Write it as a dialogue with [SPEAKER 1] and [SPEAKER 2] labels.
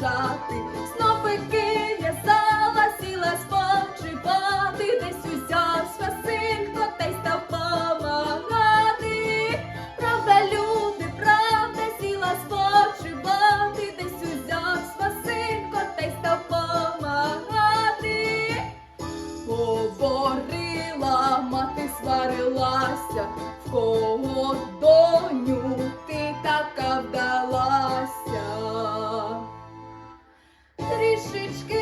[SPEAKER 1] розважати, Снопики стала, сіла спочивати, десь узяв Василько та й став помагати. Правда, люди, правда, сіла спочивати, десь узяв Василько та й став помагати. Говорила, мати сварилася, в кого доню ти така вдала. Shit's good.